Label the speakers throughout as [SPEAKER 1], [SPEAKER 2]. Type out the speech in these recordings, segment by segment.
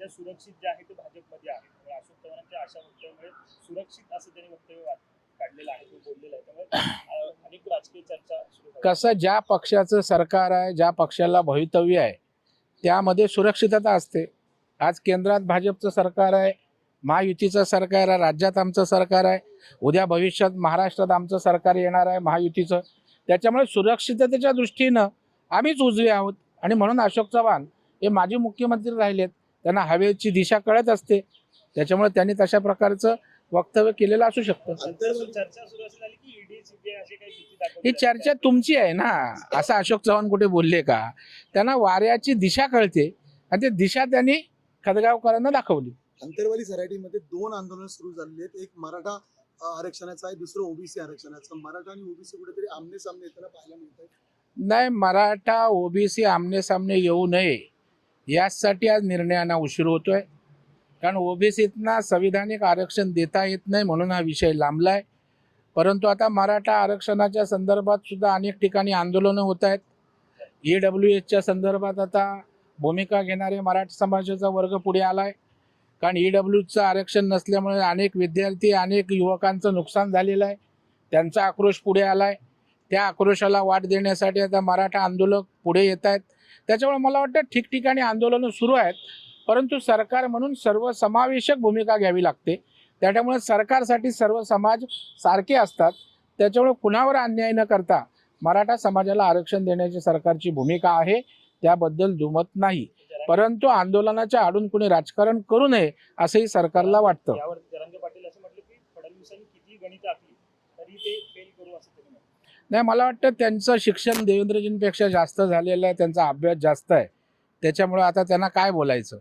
[SPEAKER 1] सध्या सुरक्षित जे आहे ते भाजपमध्ये आहे. त्यामुळे अशोक चव्हाणांच्या अशा वक्तव्यामुळे सुरक्षित असं त्यांनी वक्तव्य काढलेलं आहे बोललेलं आहे. त्यामुळे अनेक राजकीय चर्चा सुरू
[SPEAKER 2] कसं ज्या पक्षाचं सरकार आहे ज्या पक्षाला भवितव्य आहे त्यामध्ये सुरक्षितता असते. आज केंद्रात भाजपचं सरकार आहे महायुतीचं सरकार आहे राज्यात आमचं सरकार आहे उद्या भविष्यात महाराष्ट्रात आमचं सरकार येणार आहे महायुतीचं. त्याच्यामुळे सुरक्षिततेच्या दृष्टीनं आम्हीच उजवे आहोत. आणि म्हणून अशोक चव्हाण हे माजी मुख्यमंत्री राहिलेत. त्यांना हवेची दिशा कळत असते. त्याच्यामुळे त्यांनी तशा प्रकारचं वक्तव्य केलेलं असू शकतं.
[SPEAKER 1] चर्चा चर्चा सुरू असं झाली की ईडी सीबीआय असे काही भीती दाखवली
[SPEAKER 2] ही चर्चा तुमची आहे ना. असं अशोक चव्हाण कुठे बोलले का? त्यांना वाऱ्याची दिशा कळते आणि ती दिशा त्यांनी खदगावकरांना दाखवली.
[SPEAKER 3] अंतरवाली सरायटीमध्ये दोन आंदोलन सुरू झालेली आहेत. एक मराठा आरक्षणाचं आहे. दुसरं ओबीसी आरक्षणाचं. मराठा आणि ओबीसी कुठेतरी आमने सामने येताना पाहायला मिळत
[SPEAKER 2] नाही मराठा ओबीसी आमने सामने येऊ नये. यासाठी आज निर्णयांना उशीर होतोय. कारण ओबीसीतना संविधानिक आरक्षण देता येत नाही म्हणून हा विषय लांबला आहे परंतु आता मराठा आरक्षणाच्या संदर्भात सुद्धा अनेक ठिकाणी आंदोलनं होत आहेत. ई डब्ल्यू एचच्या संदर्भात आता भूमिका घेणारे मराठा समाजाचा वर्ग पुढे आला आहे कारण ई डब्ल्यूचं आरक्षण नसल्यामुळे अनेक विद्यार्थी अनेक युवकांचं नुकसान झालेलं आहे. त्यांचा आक्रोश पुढे आला आहे त्या आक्रोशाला वाट देण्यासाठी आता मराठा आंदोलक पुढे येत आहेत. त्याच्यामुळे मला वाटतं ठिकठिकाणी आंदोलनं सुरू आहेत. परंतु सरकार म्हणून सर्वसमावेशक भूमिका घ्यावी लागते. त्याच्यामुळे सरकारसाठी सर्व समाज सारखे असतात. त्याच्यामुळे कुणावर अन्याय न करता मराठा समाजाला आरक्षण देण्याची सरकारची भूमिका आहे. त्याबद्दल दुमत नाही. परंतु आंदोलनाच्या आडून कुणी राजकारण करू नये असंही सरकारला वाटतं. नाही मला वाटतं त्यांचं शिक्षण देवेंद्रजींपेक्षा जास्त झालेलं आहे त्यांचा अभ्यास जास्त आहे. त्याच्यामुळे आता त्यांना काय बोलायचं?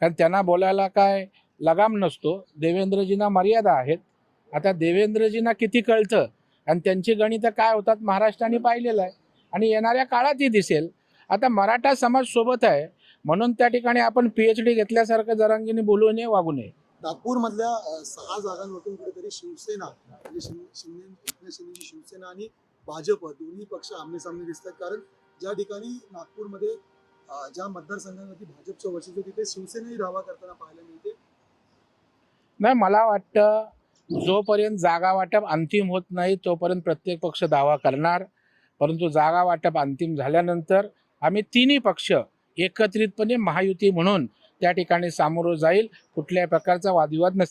[SPEAKER 2] कारण त्यांना बोलायला काय लगाम नसतो. देवेंद्रजींना मर्यादा आहेत. आता देवेंद्रजींना किती कळतं? आणि त्यांची गणितं काय होतात? महाराष्ट्राने पाहिलेलं आहे. आणि येणाऱ्या काळातही दिसेल. आता मराठा समाज सोबत आहे. म्हणून त्या ठिकाणी आपण पी एच डी घेतल्यासारखं जरांगीने बोलू नये वागू नये.
[SPEAKER 3] नागपूरमधल्या सहा जागांवरून कुठेतरी शिवसेना म्हणजे शिवसेना आणि भाजप दोन्ही पक्ष आमने सामने दिसतात. कारण ज्या ठिकाणी नागपूरमध्ये ज्या मतदारसंघामध्ये भाजपचं वर्चस्व तिथे शिवसेनाही दावा करताना पाहायला मिळते.
[SPEAKER 2] नाही मला वाटतं जोपर्यंत जागा वाटप अंतिम होत नाही तोपर्यंत प्रत्येक पक्ष दावा करणार. परंतु जागा वाटप अंतिम झाल्यानंतर आम्ही तिन्ही पक्ष एकत्रितपणे महायुती म्हणून त्या ठिकाणी सामोरं जाईल. कुठल्याही प्रकारचा वादविवाद नसेल